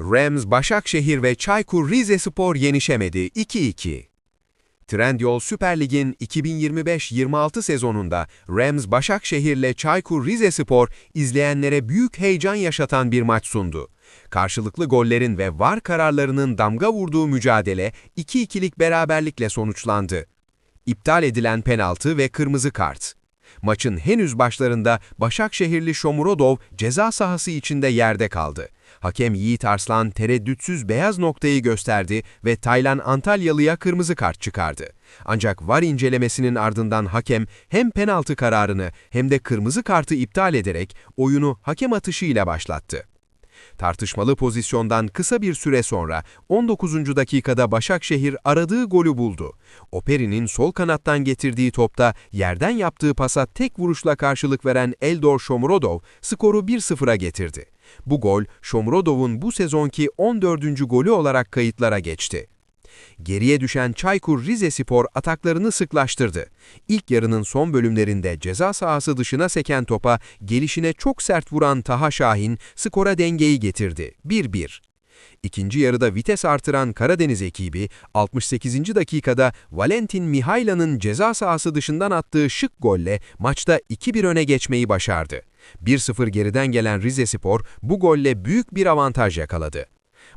Rams, Başakşehir ve Çaykur Rizespor yenişemedi 2-2. Trendyol Süper Lig'in 2025-26 sezonunda Rams Başakşehir'le Çaykur Rizespor izleyenlere büyük heyecan yaşatan bir maç sundu. Karşılıklı gollerin ve VAR kararlarının damga vurduğu mücadele 2-2'lik beraberlikle sonuçlandı. İptal edilen penaltı ve kırmızı kart. Maçın henüz başlarında Başakşehirli Shomurodov ceza sahası içinde yerde kaldı. Hakem Yiğit Arslan tereddütsüz beyaz noktayı gösterdi ve Taylan Antalyalı'ya kırmızı kart çıkardı. Ancak VAR incelemesinin ardından hakem hem penaltı kararını hem de kırmızı kartı iptal ederek oyunu hakem atışıyla başlattı. Tartışmalı pozisyondan kısa bir süre sonra 19. dakikada Başakşehir aradığı golü buldu. Operi'nin sol kanattan getirdiği topta yerden yaptığı pasa tek vuruşla karşılık veren Eldor Shomurodov skoru 1-0'a getirdi. Bu gol Shomurodov'un bu sezonki 14. golü olarak kayıtlara geçti. Geriye düşen Çaykur Rizespor ataklarını sıklaştırdı. İlk yarının son bölümlerinde ceza sahası dışına seken topa gelişine çok sert vuran Taha Şahin skora dengeyi getirdi. 1-1. İkinci yarıda vites artıran Karadeniz ekibi 68. dakikada Valentin Mihaila'nın ceza sahası dışından attığı şık golle maçta 2-1 öne geçmeyi başardı. 1-0 geriden gelen Rizespor bu golle büyük bir avantaj yakaladı.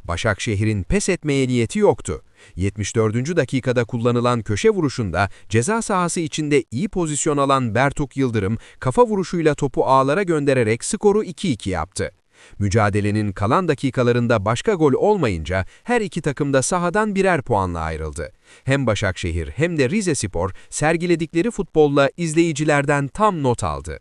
Başakşehir'in pes etmeye niyeti yoktu. 74. dakikada kullanılan köşe vuruşunda ceza sahası içinde iyi pozisyon alan Bertuk Yıldırım kafa vuruşuyla topu ağlara göndererek skoru 2-2 yaptı. Mücadelenin kalan dakikalarında başka gol olmayınca her iki takım da sahadan birer puanla ayrıldı. Hem Başakşehir hem de Rizespor sergiledikleri futbolla izleyicilerden tam not aldı.